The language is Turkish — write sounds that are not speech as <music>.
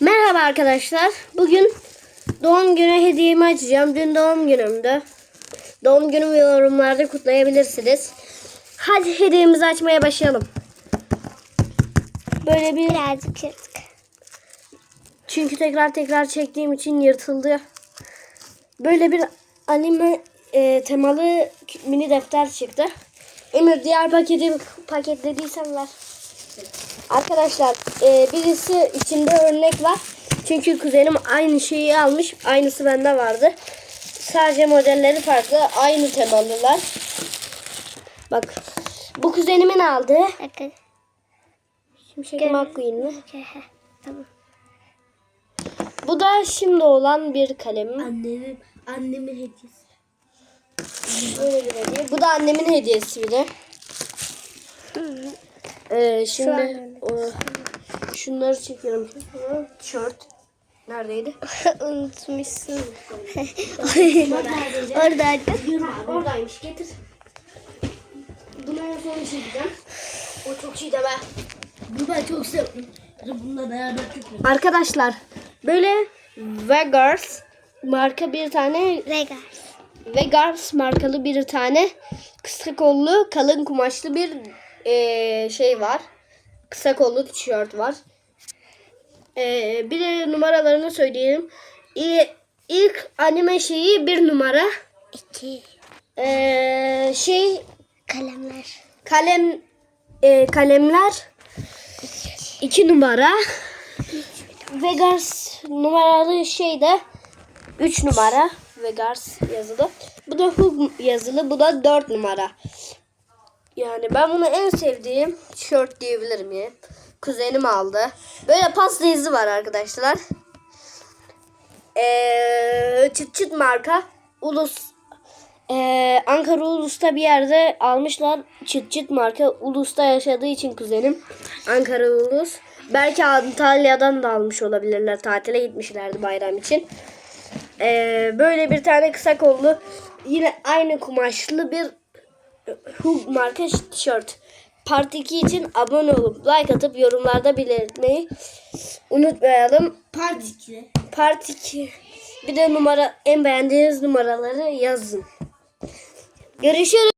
Merhaba arkadaşlar. Bugün doğum günü hediyemi açacağım. Dün doğum günümdü. Doğum günümü yorumlarda kutlayabilirsiniz. Hadi hediyemizi açmaya başlayalım. Böyle bir Birazcık yırtık. çünkü tekrar tekrar çektiğim için yırtıldı. Böyle bir anime e, temalı mini defter çıktı. Emir diğer paketi paketlediysen ver. Arkadaşlar e, birisi içinde örnek var. Çünkü kuzenim aynı şeyi almış. Aynısı bende vardı. Sadece modelleri farklı. Aynı temalılar. Bak. Bu kuzenimin aldığı. Bakın. Şimşek McQueen mi? Tamam. Bu da şimdi olan bir kalemim. Annemin, annemin hediyesi. Böyle bir hediye. Bu da annemin hediyesi bir de. Ee, şimdi o, şunları çekiyorum. Tişört. Neredeydi? <laughs> Unutmuşsun. <laughs> Oradaydı. Oradaymış. Getir. Bunu en son çekeceğim. O çok iyi deme. Bu ben çok sevdim. Bununla beraber çok. Arkadaşlar böyle Vegars marka bir tane Regal. Vegars markalı bir tane kısa kollu kalın kumaşlı bir eee, şey var. Kısa kollu tişört var. Eee, bir de numaralarını söyleyeyim. İ- İlk anime şeyi bir numara. İki. Eee, şey Kalemler. kalem eee, kalemler iki numara. Vegars numaralı şey de 3 numara. Vegars yazılı. Bu da Hug yazılı. Bu da 4 numara. Yani ben bunu en sevdiğim tişört diyebilirim ya. Kuzenim aldı. Böyle pasta izi var arkadaşlar. Ee, çıt çıt marka. Ulus. Ee, Ankara Ulus'ta bir yerde almışlar. Çıt çıt marka. Ulus'ta yaşadığı için kuzenim. Ankara Ulus. Belki Antalya'dan da almış olabilirler. Tatile gitmişlerdi bayram için. Ee, böyle bir tane kısa kollu yine aynı kumaşlı bir Hug marka tişört. Part 2 için abone olup like atıp yorumlarda belirtmeyi unutmayalım. Part 2. Part 2 bir de numara en beğendiğiniz numaraları yazın. Görüşürüz.